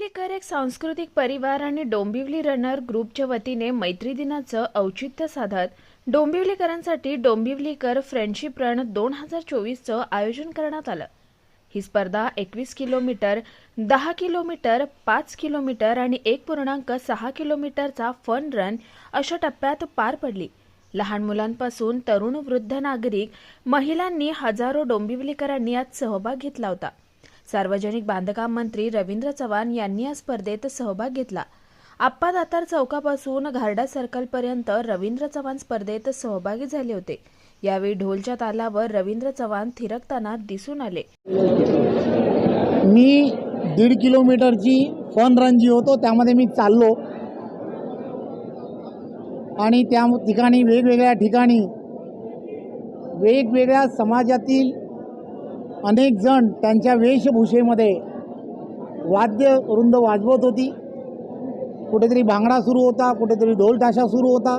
डोंबिवलीकर एक सांस्कृतिक परिवार आणि डोंबिवली रनर ग्रुपच्या वतीने मैत्री दिनाचं औचित्य साधत डोंबिवलीकरांसाठी डोंबिवलीकर फ्रेंडशिप रन दोन हजार चोवीसचं आयोजन करण्यात आलं. ही स्पर्धा एकवीस किलोमीटर दहा किलोमीटर पाच किलोमीटर आणि एक पूर्णांक सहा किलोमीटरचा फन रन अशा टप्प्यात पार पडली. लहान मुलांपासून तरुण वृद्ध नागरिक महिलांनी हजारो डोंबिवलीकरांनी यात सहभाग घेतला होता. सार्वजनिक बांधकाम मंत्री रवींद्र चव्हाण यांनी या स्पर्धेत सहभाग घेतला. आप्पा दातार चौकापासून घारडा सर्कलपर्यंत रवींद्र चव्हाण स्पर्धेत सहभागी झाले होते. यावेळी ढोलच्या तालावर रवींद्र चव्हाण थिरकताना दिसून आले. मी दीड किलोमीटरची फन रन जी होतो त्यामध्ये मी चाललो. आणि त्या ठिकाणी वेगवेगळ्या ठिकाणी वेगवेगळ्या समाजातील अनेक जण त्यांच्या वेशभूषेमध्ये वाद्य रुंद वाजवत होती. कुठेतरी भांगडा सुरू होता कुठेतरी ढोलताशा सुरू होता.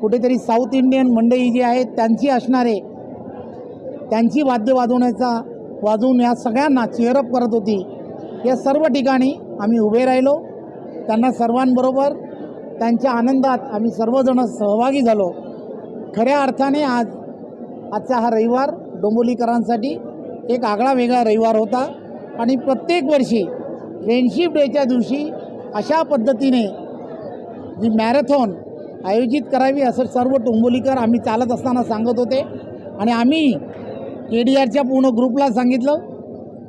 कुठेतरी साऊथ इंडियन मंडळी जी आहेत त्यांची असणारे त्यांची वाद्य वाजवण्याचा वाजवून या सगळ्यांना चेअरअप करत होती. या सर्व ठिकाणी आम्ही उभे राहिलो. त्यांना सर्वांबरोबर त्यांच्या आनंदात आम्ही सर्वजण सहभागी झालो. खऱ्या अर्थाने आज आजचा हा रविवार डोंबोलीकरांसाठी एक आगळा वेगळा रविवार होता. आणि प्रत्येक वर्षी फ्रेंडशिप डेच्या दिवशी अशा पद्धतीने जी मॅरेथॉन आयोजित करावी असं सर्व डोंबोलीकर आम्ही चालत असताना सांगत होते. आणि आम्ही के डी आरच्या पूर्ण ग्रुपला सांगितलं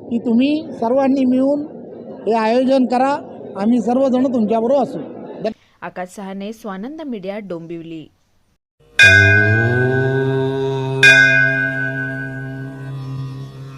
की तुम्ही सर्वांनी मिळून हे आयोजन करा. आम्ही सर्वजण तुमच्याबरोबर असू. Akash Sahane Swanand media Dombivli.